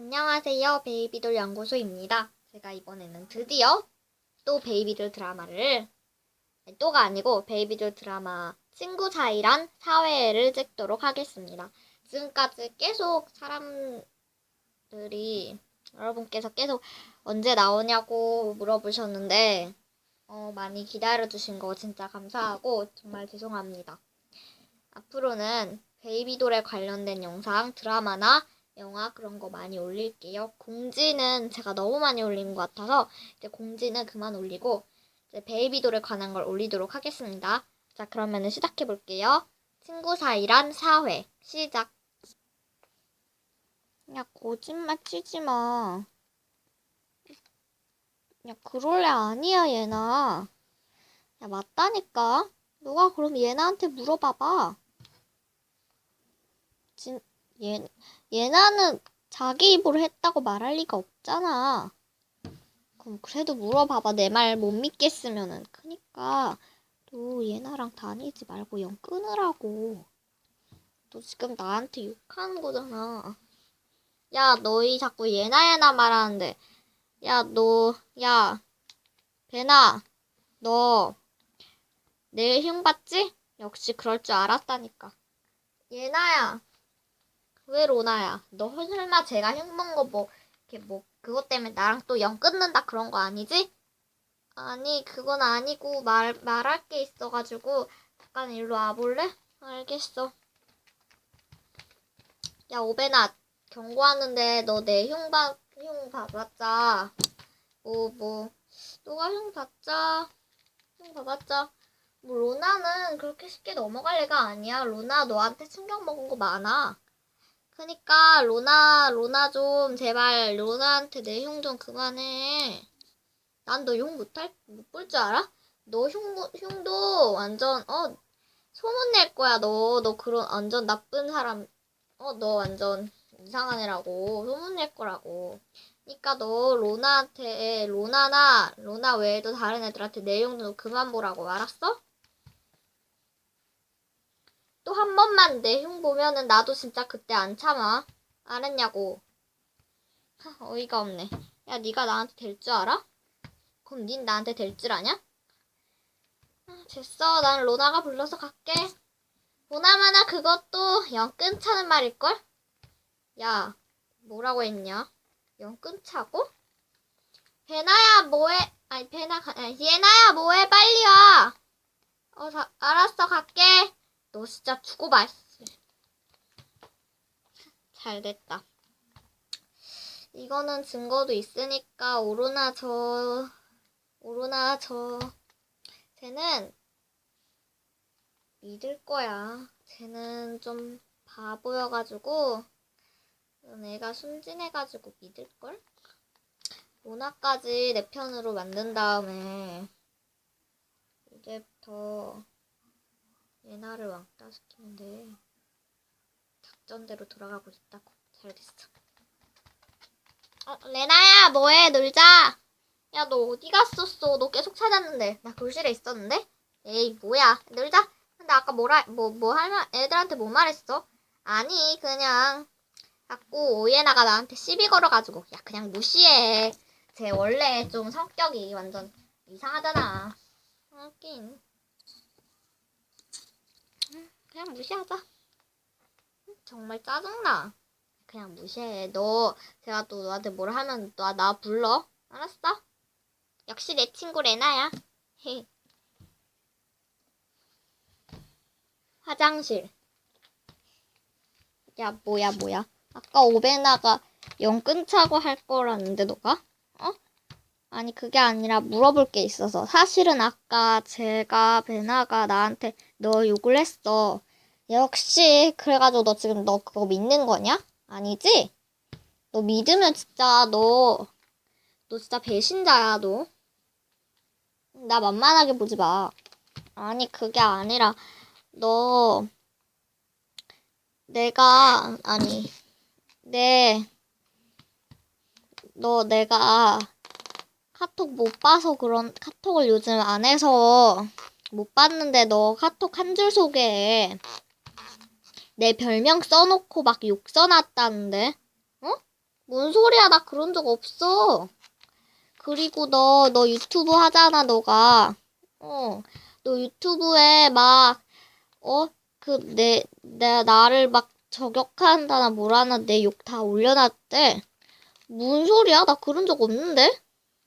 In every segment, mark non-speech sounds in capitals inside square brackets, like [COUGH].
안녕하세요. 베이비돌 연구소입니다. 제가 이번에는 드디어 또 베이비돌 드라마를 또가 아니고 베이비돌 드라마 친구 사이란 사회를 찍도록 하겠습니다. 지금까지 계속 사람들이 여러분께서 계속 언제 나오냐고 물어보셨는데 어, 많이 기다려주신 거 진짜 감사하고 정말 죄송합니다. 앞으로는 베이비돌에 관련된 영상, 드라마나 영화 그런 거 많이 올릴게요. 공지는 제가 너무 많이 올린 것 같아서 이제 공지는 그만 올리고 이제 베이비돌에 관한 걸 올리도록 하겠습니다. 자, 그러면은 시작해 볼게요. 친구 사이란 사회 시작. 야, 거짓말 치지 마. 야, 그럴래 아니야, 얘나. 야, 맞다니까. 너가 그럼 얘나한테 물어봐봐. 진, 얘, 얘나는 자기 입으로 했다고 말할 리가 없잖아. 그럼 그래도 물어봐봐. 내 말 못 믿겠으면은. 그니까 너 얘나랑 다니지 말고 영 끊으라고. 너 지금 나한테 욕하는 거잖아. 야, 너희 자꾸 얘나 얘나 말하는데. 야, 너, 야, 배나, 너 내일 흉 받지? 역시 그럴 줄 알았다니까. 얘나야. 왜 로나야? 너 설마 제가 흉본 거 뭐, 이렇게 뭐, 그것 때문에 나랑 또영 끊는다 그런 거 아니지? 아니, 그건 아니고, 말, 말할 게 있어가지고, 잠깐 일로 와볼래? 알겠어. 야, 오베나, 경고하는데, 너 내흉 받, 흉 봐봤자, 뭐, 뭐, 너가 흉 받자, 흉 봐봤자, 뭐, 로나는 그렇게 쉽게 넘어갈 애가 아니야. 로나, 너한테 충격 먹은 거 많아. 그니까 로나 로나 좀 제발 로나한테 내 흉 좀 그만해. 난 너 흉 못할 못 볼 줄 알아? 너 흉, 흉도 완전 어 소문 낼 거야 너너 그런 완전 나쁜 사람 어 너 완전 이상한 애라고 소문 낼 거라고. 그니까 너 로나한테 로나나 로나 외에도 다른 애들한테 내흉좀 그만 보라고 알았어? 또 한 번만 내 흉 보면은 나도 진짜 그때 안 참아. 알았냐고. 하, 어이가 없네. 야, 네가 나한테 될 줄 알아? 그럼 닌 나한테 될 줄 아냐? 아, 됐어. 난 로나가 불러서 갈게. 보나마나 그것도 영 끊자는 말일걸? 야, 뭐라고 했냐? 영 끊자고? 배나야, 뭐해? 아니, 가, 아니, 예나야, 뭐해? 빨리 와! 어, 자, 알았어, 갈게. 너 진짜 두고 봐. 잘 됐다. 이거는 증거도 있으니까 오로나 저 오로나 저 쟤는 믿을 거야. 쟤는 좀 바보여가지고 내가 순진해가지고 믿을걸? 로나까지 내 편으로 만든 다음에 이제부터 예나를 왕따 시키는데 작전대로 돌아가고 있다고 잘 됐어. 어, 레나야 뭐해 놀자. 야 너 어디 갔었어? 너 계속 찾았는데 나 교실에 있었는데. 에이 뭐야 놀자. 근데 아까 뭐라 뭐 뭐 할 말 애들한테 뭐 말했어? 아니 그냥 자꾸 오예나가 나한테 시비 걸어가지고 야 그냥 무시해. 쟤 원래 좀 성격이 완전 이상하잖아. 하긴. 그냥 무시하자. 정말 짜증나. 그냥 무시해. 너, 제가 또 너한테 뭘 하면 너 나 불러. 알았어? 역시 내 친구 레나야. [LAUGHS] 화장실. 야, 뭐야, 뭐야. 아까 오베나가 영 끊자고 할 거라는데, 너가? 어? 아니, 그게 아니라 물어볼 게 있어서. 사실은 아까 제가, 베나가 나한테 너 욕을 했어. 역시 그래가지고 너 지금 너 그거 믿는 거냐? 아니지? 너 믿으면 진짜 너, 너 진짜 배신자야, 너. 나 만만하게 보지 마. 아니, 그게 아니라, 너, 내가, 아니, 내, 너 내가 카톡 못 봐서 그런, 카톡을 요즘 안 해서 못 봤는데 너 카톡 한 줄 소개해. 내 별명 써놓고 막 욕 써놨다는데? 어? 뭔 소리야? 나 그런 적 없어. 그리고 너, 너 유튜브 하잖아, 너가. 어, 너 유튜브에 막, 어, 그, 내, 내, 나를 막 저격한다나 뭐라나 내 욕 다 올려놨대. 뭔 소리야? 나 그런 적 없는데?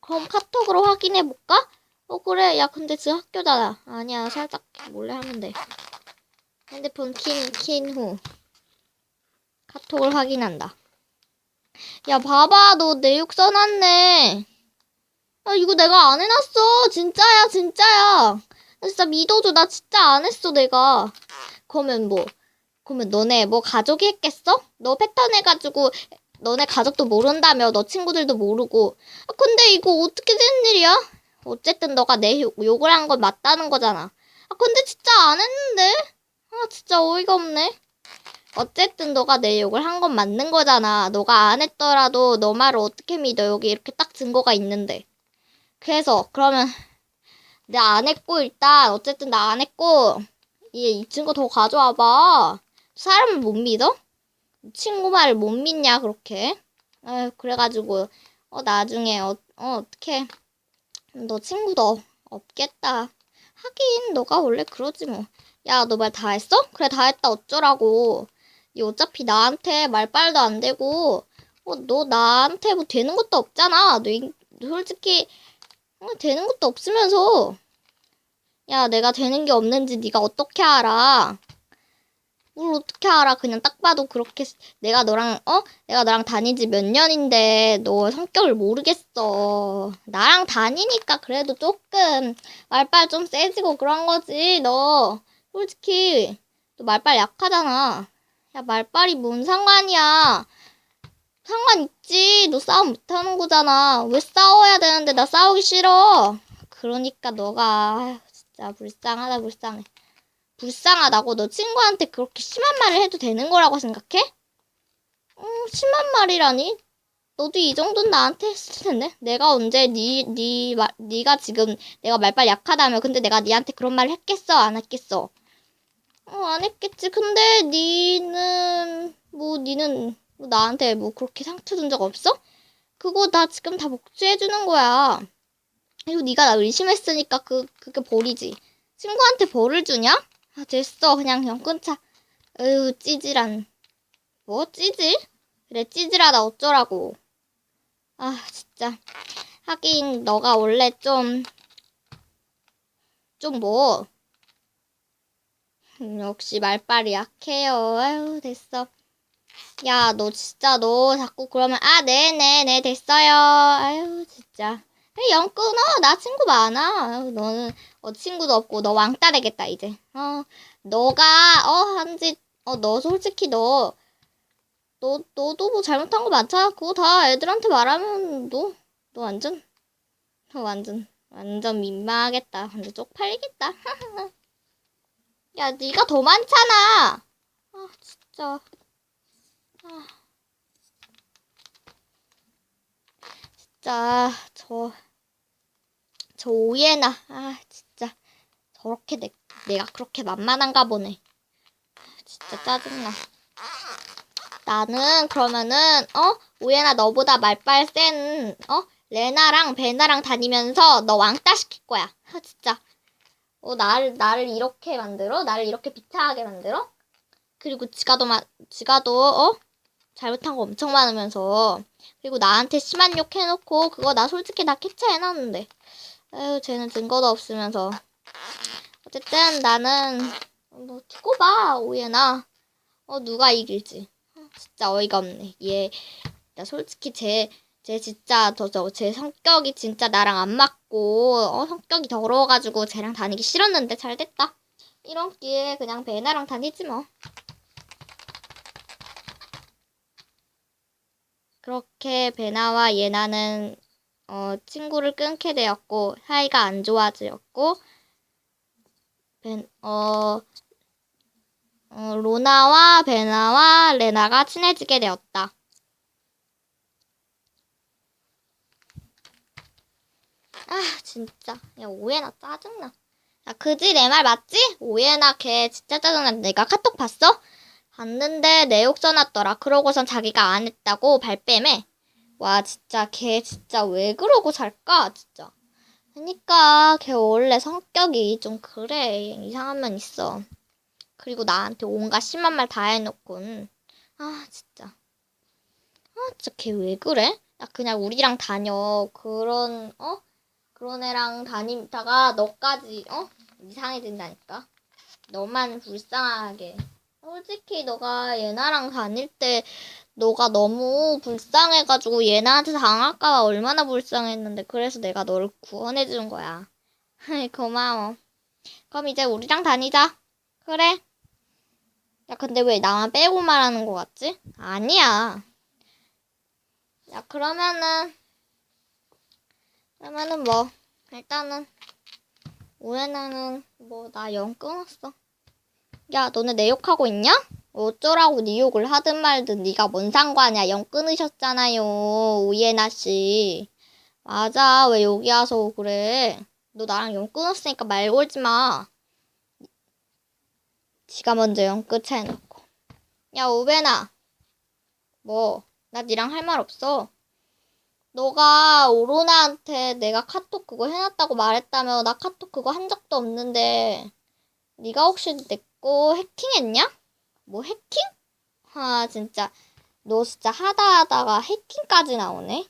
그럼 카톡으로 확인해볼까? 어, 그래. 야, 근데 지금 학교잖아. 아니야, 살짝 몰래 하면 돼. 핸드폰 킨, 킨 후. 카톡을 확인한다. 야, 봐봐. 너내욕 써놨네. 아, 이거 내가 안 해놨어. 진짜야, 진짜야. 나 진짜 믿어줘. 나 진짜 안 했어, 내가. 그러면 뭐, 그러면 너네 뭐 가족이 했겠어? 너 패턴 해가지고 너네 가족도 모른다며. 너 친구들도 모르고. 아, 근데 이거 어떻게 된 일이야? 어쨌든 너가 내 욕, 욕을 한 건 맞다는 거잖아. 아, 근데 진짜 안 했는데? 아, 진짜 어이가 없네. 어쨌든 너가 내 욕을 한 건 맞는 거잖아. 너가 안 했더라도 너 말을 어떻게 믿어? 여기 이렇게 딱 증거가 있는데. 그래서 그러면 내가 안 했고 일단 어쨌든 나 안 했고 얘 이 증거 더 가져와 봐. 사람을 못 믿어? 친구 말을 못 믿냐 그렇게? 아 그래가지고 어 나중에 어, 어 어떻게 너 친구도 없겠다. 하긴 너가 원래 그러지 뭐. 야 너 말 다 했어? 그래 다 했다 어쩌라고. 이 어차피 나한테 말빨도 안 되고 어 너 나한테 뭐 되는 것도 없잖아. 너 이- 솔직히 어, 되는 것도 없으면서 야 내가 되는 게 없는지 네가 어떻게 알아? 뭘 어떻게 알아? 그냥 딱 봐도 그렇게 내가 너랑 어? 내가 너랑 다니지 몇 년인데 너 성격을 모르겠어. 나랑 다니니까 그래도 조금 말빨 좀 세지고 그런 거지. 너 솔직히 너 말빨 약하잖아. 야 말빨이 뭔 상관이야? 상관 있지. 너 싸움 못하는 거잖아. 왜 싸워야 되는데 나 싸우기 싫어. 그러니까 너가 아휴, 진짜 불쌍하다 불쌍해. 불쌍하다고 너 친구한테 그렇게 심한 말을 해도 되는 거라고 생각해? 음, 심한 말이라니? 너도 이 정도는 나한테 했을 텐데. 내가 언제 니, 니, 말, 니가 지금 내가 말빨 약하다며. 근데 내가 니한테 그런 말 했겠어? 안 했겠어? 어, 안 했겠지. 근데 니는, 뭐, 니는 뭐 나한테 뭐 그렇게 상처 준 적 없어? 그거 나 지금 다 복수해주는 거야. 그리고 네가 나 의심했으니까 그, 그게 벌이지. 친구한테 벌을 주냐? 아, 됐어. 그냥, 그냥 끊자. 으유, 찌질한. 뭐, 찌질? 그래, 찌질하다 어쩌라고. 아, 진짜. 하긴, 너가 원래 좀, 좀 뭐. 음, 역시 말빨이 약해요. 아유, 됐어. 야, 너 진짜 너 자꾸 그러면, 아, 네네네, 네, 됐어요. 아유, 진짜. 영 끊어. 나 친구 많아. 아유, 너는, 어, 친구도 없고, 너 왕따 되겠다, 이제. 어, 너가, 어, 한지, 어, 너 솔직히 너, 너, 너도 뭐 잘못한 거 많잖아. 그거 다 애들한테 말하면, 너, 너 완전, 너 완전, 완전 민망하겠다. 완전 쪽팔리겠다. [LAUGHS] 야, 네가 더 많잖아. 아, 진짜. 아. 진짜 저, 저 오예나. 아, 진짜. 저렇게 내, 내가 그렇게 만만한가 보네. 아, 진짜 짜증나. 나는 그러면은 어 오예나 너보다 말빨 센어 레나랑 베나랑 다니면서 너 왕따 시킬 거야. 아, 진짜. 어 나를 나를 이렇게 만들어? 나를 이렇게 비참하게 만들어? 그리고 지가도 마, 지가도 어? 잘못한 거 엄청 많으면서. 그리고 나한테 심한 욕 해놓고 그거 나 솔직히 다 캡처해놨는데. 에휴 쟤는 증거도 없으면서. 어쨌든 나는 뭐 두고 봐 오예나. 어 누가 이길지. 어, 진짜 어이가 없네. 얘 나 솔직히 쟤 쟤 진짜 저 저 제 성격이 진짜 나랑 안 맞고 어 성격이 더러워가지고 쟤랑 다니기 싫었는데 잘 됐다 이런 기회에 그냥 베나랑 다니지 뭐 그렇게 베나와 예나는 어, 친구를 끊게 되었고 사이가 안 좋아졌고 벤, 어, 어, 로나와 베나와 레나가 친해지게 되었다. 아 진짜 야 오해나 짜증나. 야 그지 내 말 맞지? 오해나 걔 진짜 짜증나. 내가 카톡 봤어? 봤는데 내욕 써놨더라. 그러고선 자기가 안 했다고 발뺌해. 와 진짜 걔 진짜 왜 그러고 살까 진짜. 그니까 걔 원래 성격이 좀 그래 이상한 면 있어. 그리고 나한테 온갖 심한 말 다 해놓곤 아 진짜 아 진짜 걔 왜 그래? 야 그냥 우리랑 다녀 그런 어 그런 애랑 다니다가 너까지 어? 이상해진다니까. 너만 불쌍하게. 솔직히 너가 예나랑 다닐 때 너가 너무 불쌍해가지고 예나한테 당할까봐 얼마나 불쌍했는데 그래서 내가 너를 구원해준 거야. [LAUGHS] 고마워. 그럼 이제 우리랑 다니자. 그래? 야 근데 왜 나만 빼고 말하는 거 같지? 아니야. 야 그러면은 그러면은 뭐 일단은 오해나는 뭐 나 영 끊었어. 야 너네 내 욕하고 있냐? 어쩌라고 네 욕을 하든 말든 네가 뭔 상관이야? 영 끊으셨잖아요 오예나 씨. 맞아 왜 여기 와서 그래? 너 나랑 영 끊었으니까 말 걸지 마. 지가 먼저 영 끝에 해놓고. 야 오베나. 뭐 나 니랑 할 말 없어 너가 오로나한테 내가 카톡 그거 해놨다고 말했다며 나 카톡 그거 한 적도 없는데 네가 혹시 내 거 해킹했냐? 뭐 해킹? 아 진짜 너 진짜 하다 하다가 해킹까지 나오네.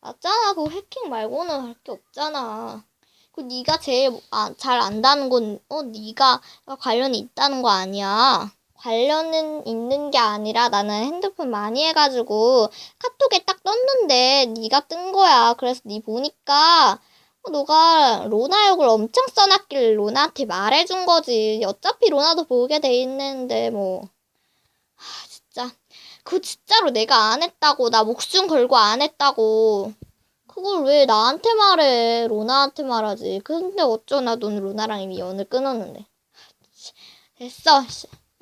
맞잖아. 그거 해킹 말고는 할 게 없잖아. 그 네가 제일 아, 잘 안다는 건 어 네가 관련이 있다는 거 아니야. 관련은 있는 게 아니라 나는 핸드폰 많이 해가지고 카톡에 딱 떴는데 네가 뜬 거야. 그래서 네 보니까 어, 너가 로나 욕을 엄청 써놨길래 로나한테 말해준 거지. 어차피 로나도 보게 돼 있는데 뭐. 하, 진짜. 그거 진짜로 내가 안 했다고. 나 목숨 걸고 안 했다고. 그걸 왜 나한테 말해. 로나한테 말하지. 근데 어쩌나 넌 로나랑 이미 연을 끊었는데. 됐어.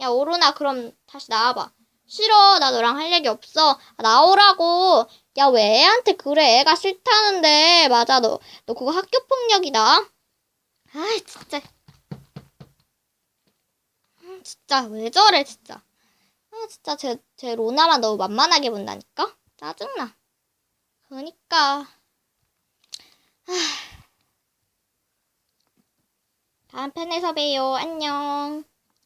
야 오로나 그럼 다시 나와봐. 싫어. 나 너랑 할 얘기 없어. 아, 나오라고. 야, 왜 애한테 그래? 애가 싫다는데. 맞아, 너, 너 그거 학교 폭력이다. 아이, 진짜. 음, 진짜, 왜 저래, 진짜. 아, 진짜, 쟤, 쟤 로나만 너무 만만하게 본다니까? 짜증나. 그니까. 하... 다음 편에서 봬요. 안녕.